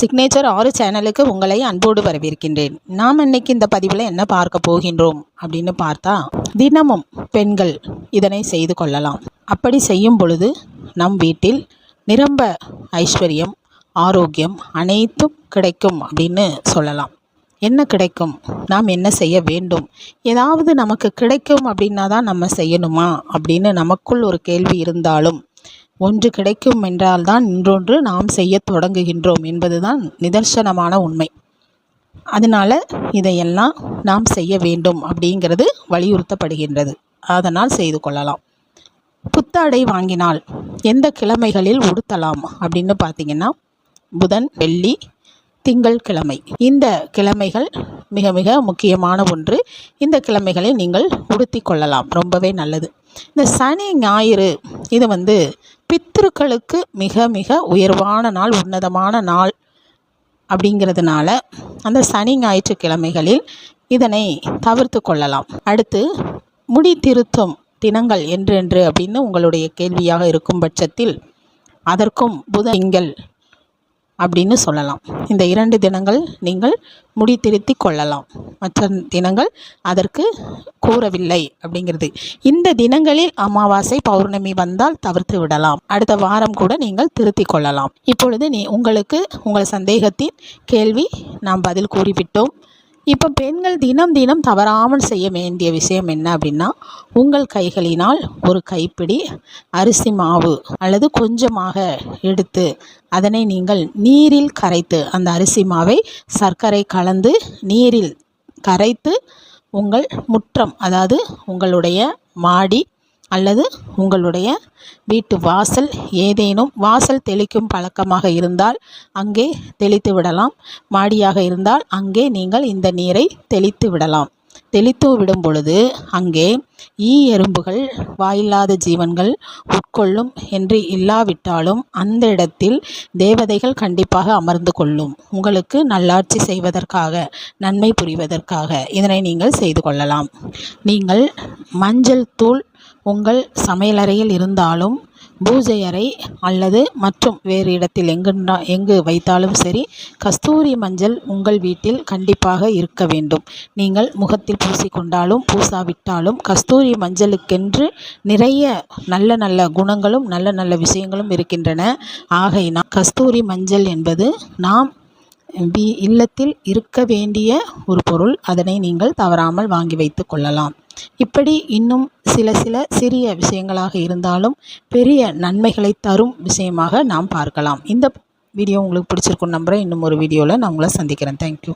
Signature ஆறு சேனலுக்கு உங்களை அன்போடு வரவேற்கின்றேன். நாம் இன்னைக்கு இந்த பதிவில் என்ன பார்க்க போகின்றோம் அப்படின்னு பார்த்தா தினமும் பெண்கள் இதனை செய்து கொள்ளலாம். அப்படி செய்யும் பொழுது நம் வீட்டில் நிரம்ப ஐஸ்வர்யம் ஆரோக்கியம் அனைத்தும் கிடைக்கும் அப்படின்னு சொல்லலாம். என்ன கிடைக்கும்? நாம் என்ன செய்ய வேண்டும்? ஏதாவது நமக்கு கிடைக்கும் அப்படின்னா தான் நம்ம செய்யணுமா? அப்படின்னு நமக்குள் ஒரு கேள்வி இருந்தாலும் ஒன்று கிடைக்கும் என்றால்தான் இன்றொன்று நாம் செய்ய தொடங்குகின்றோம் என்பதுதான் நிதர்சனமான உண்மை. அதனால் இதையெல்லாம் நாம் செய்ய வேண்டும் அப்படிங்கிறது வலியுறுத்தப்படுகின்றது. அதனால் செய்து கொள்ளலாம். புத்தாடை வாங்கினால் எந்த கிழமைகளில் உடுத்தலாம் அப்படின்னு பார்த்தீங்கன்னா புதன் வெள்ளி திங்கள் கிழமை இந்த கிழமைகள் மிக மிக முக்கியமான ஒன்று. இந்த கிழமைகளை நீங்கள் உடுத்தி கொள்ளலாம். ரொம்பவே நல்லது. இந்த சனி ஞாயிறு இது வந்து பித்ருக்களுக்கு மிக மிக உயர்வான நாள் உன்னதமான நாள் அப்படிங்கிறதுனால அந்த சனி ஞாயிற்றுக்கிழமைகளில் இதனை தவிர்த்து கொள்ளலாம். அடுத்து முடி திருத்தும் தினங்கள் என்றென்று அப்படின்னு உங்களுடைய கேள்வியாக இருக்கும் பட்சத்தில் அதற்கும் புத திங்கள் அப்படின்னு சொல்லலாம். இந்த இரண்டு தினங்கள் நீங்கள் முடி திருத்தி கொள்ளலாம். மற்ற தினங்கள் அதற்கு கூறவில்லை அப்படிங்கிறது. இந்த தினங்களில் அமாவாசை பௌர்ணமி வந்தால் தவிர்த்து விடலாம். அடுத்த வாரம் கூட நீங்கள் திருத்தி கொள்ளலாம். இப்பொழுது நீ உங்களுக்கு உங்கள் சந்தேகத்தின் கேள்வி நாம் பதில் கூறிவிட்டோம். இப்போ பெண்கள் தினம் தினம் தவறாமல் செய்ய வேண்டிய விஷயம் என்ன அப்படின்னா உங்கள் கைகளினால் ஒரு கைப்பிடி அரிசி மாவு அல்லது கொஞ்சமாக எடுத்து அதனை நீங்கள் நீரில் கரைத்து அந்த அரிசி மாவை சர்க்கரை கலந்து நீரில் கரைத்து உங்கள் முற்றம் அதாவது உங்களுடைய மாடி அல்லது உங்களுடைய வீட்டு வாசல் ஏதேனும் வாசல் தெளிக்கும் பழக்கமாக இருந்தால் அங்கே தெளித்து விடலாம். மாடியாக இருந்தால் அங்கே நீங்கள் இந்த நீரை தெளித்து விடலாம். தெளித்து விடும் பொழுது அங்கே ஈ எறும்புகள் வாயில்லாத ஜீவன்கள் உட்கொள்ளும் என்று இல்லாவிட்டாலும் அந்த இடத்தில் தேவதைகள் கண்டிப்பாக அமர்ந்து கொள்ளும். உங்களுக்கு நல்லாட்சி செய்வதற்காக நன்மை புரிவதற்காக இதனை நீங்கள் செய்து கொள்ளலாம். நீங்கள் மஞ்சள் தூள் உங்கள் சமையலறையில் இருந்தாலும் பூஜை அறை அல்லது மற்றும் வேறு இடத்தில் எங்குண்டா எங்கு வைத்தாலும் சரி கஸ்தூரி மஞ்சள் உங்கள் வீட்டில் கண்டிப்பாக இருக்க வேண்டும். நீங்கள் முகத்தில் பூசிக்கொண்டாலும் பூசாவிட்டாலும் கஸ்தூரி மஞ்சளுக்கென்று நிறைய நல்ல நல்ல குணங்களும் நல்ல நல்ல விஷயங்களும் இருக்கின்றன. ஆகையினால் கஸ்தூரி மஞ்சள் என்பது நாம் வீ இல்லத்தில் இருக்க வேண்டிய ஒரு பொருள். அதனை நீங்கள் தவறாமல் வாங்கி வைத்து கொள்ளலாம். இப்படி இன்னும் சில சில சிறிய விஷயங்களாக இருந்தாலும் பெரிய நன்மைகளை தரும் விஷயமாக நாம் பார்க்கலாம். இந்த வீடியோ உங்களுக்கு பிடிச்சிருக்கும் நம்புகிறேன் இன்னும் ஒரு வீடியோவில் நான் உங்களை சந்திக்கிறேன். தேங்க்யூ